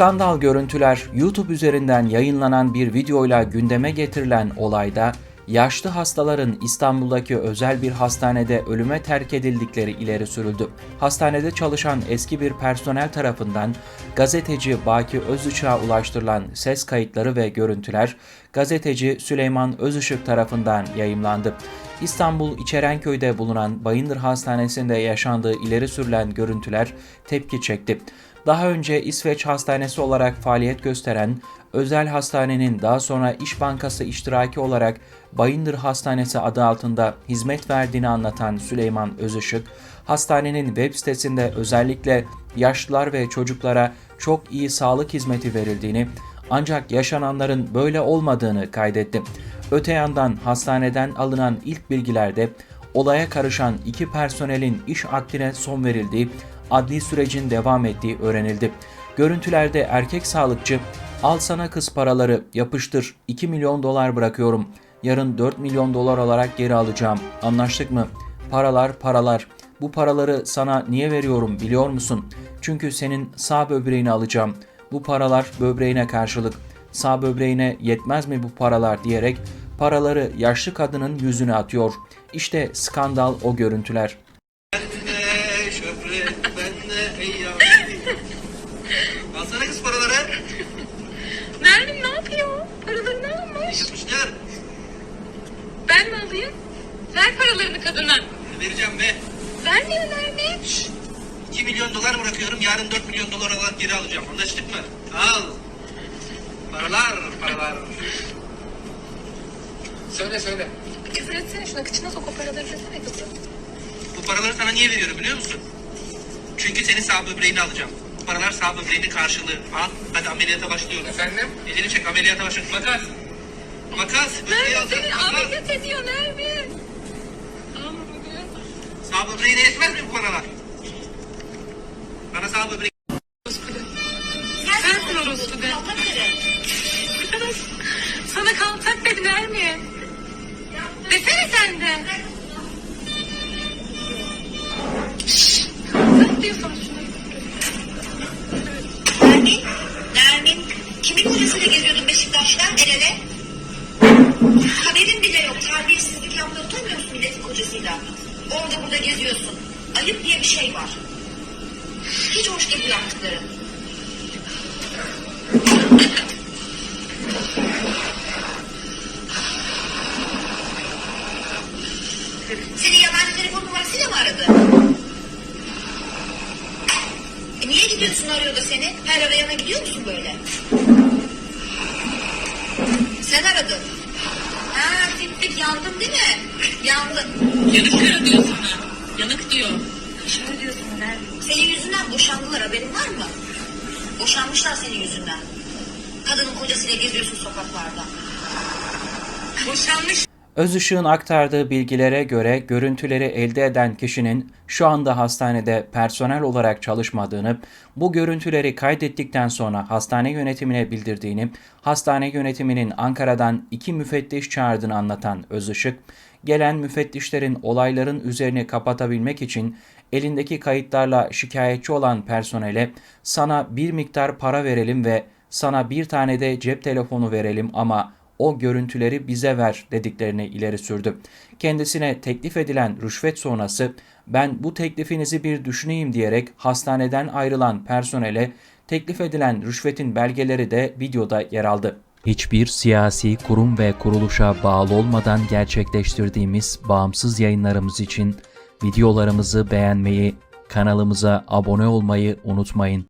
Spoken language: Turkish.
Skandal görüntüler YouTube üzerinden yayınlanan bir videoyla gündeme getirilen olayda yaşlı hastaların İstanbul'daki özel bir hastanede ölüme terk edildikleri ileri sürüldü. Hastanede çalışan eski bir personel tarafından gazeteci Baki Özışık'a ulaştırılan ses kayıtları ve görüntüler gazeteci Süleyman Özışık tarafından yayımlandı. İstanbul İçerenköy'de bulunan Bayındır Hastanesi'nde yaşandığı ileri sürülen görüntüler tepki çekti. Daha önce İsveç Hastanesi olarak faaliyet gösteren özel hastanenin daha sonra İş Bankası iştiraki olarak Bayındır Hastanesi adı altında hizmet verdiğini anlatan Süleyman Özışık, hastanenin web sitesinde özellikle yaşlılar ve çocuklara çok iyi sağlık hizmeti verildiğini ancak yaşananların böyle olmadığını kaydetti. Öte yandan hastaneden alınan ilk bilgilerde olaya karışan iki personelin iş akdine son verildiği, adli sürecin devam ettiği öğrenildi. Görüntülerde erkek sağlıkçı, al sana kız paraları, yapıştır, 2 milyon dolar bırakıyorum, yarın 4 milyon dolar olarak geri alacağım, anlaştık mı? Paralar, paralar, bu paraları sana niye veriyorum biliyor musun? Çünkü senin sağ böbreğini alacağım. Bu paralar böbreğine karşılık. Sağ böbreğine yetmez mi bu paralar diyerek paraları yaşlı kadının yüzüne atıyor. İşte skandal o görüntüler. Alsana kız paraları. Nermin ne yapıyor? Paralarını almış. Yapmışlar. Ben mi alayım? Ver paralarını kadına. Vereceğim be. Vermiyor Nermin. 2 milyon dolar bırakıyorum. Yarın 4 milyon dolar olarak geri alacağım. Anlaştık mı? Al. Paralar, paralar. Söyle söyle. Bir küfür etsene şuna kıçına sok o paraları desene kızım. Bu paraları sana niye veriyorum biliyor musun? Çünkü senin sağ böbreğini alacağım. Bu paralar sağ böbreğinin karşılığı. Al. Hadi ameliyata başlıyoruz. Efendim? Elini çek ameliyata başlıyoruz. Makas. Makas. Böbreği Nermin alacağım. seni Makas. ameliyat ediyor Nermin. Ama bugün. Sağ böbreğine yetmez mi bu paralar? Bana sağ böbreği Sensin orospu de. Arkadaş sana kaltak dedi Nermin. Kocasıyla? Orada burada geziyorsun. Ayıp diye bir şey var. Hiç hoş değil bu yaptıkların. Seni yabancı telefon numarasıyla mı aradı? E niye gidiyorsun arıyor da seni? Her arayana gidiyor musun böyle? Yandın değil mi? Yandın. Yanık kara diyor sana. Yanık diyor. Şöyle diyorsun Nermin. Senin yüzünden boşandılar haberin var mı? Boşanmışlar senin yüzünden. Kadının kocasıyla geziyorsun sokaklarda. Boşanmış. Özışık'ın aktardığı bilgilere göre görüntüleri elde eden kişinin şu anda hastanede personel olarak çalışmadığını, bu görüntüleri kaydettikten sonra hastane yönetimine bildirdiğini, hastane yönetiminin Ankara'dan iki müfettiş çağırdığını anlatan Özışık, gelen müfettişlerin olayların üzerini kapatabilmek için elindeki kayıtlarla şikayetçi olan personele sana bir miktar para verelim ve sana bir tane de cep telefonu verelim ama o görüntüleri bize ver dediklerini ileri sürdü. Kendisine teklif edilen rüşvet sonrası ben bu teklifinizi bir düşüneyim diyerek hastaneden ayrılan personele teklif edilen rüşvetin belgeleri de videoda yer aldı. Hiçbir siyasi kurum ve kuruluşa bağlı olmadan gerçekleştirdiğimiz bağımsız yayınlarımız için videolarımızı beğenmeyi, kanalımıza abone olmayı unutmayın.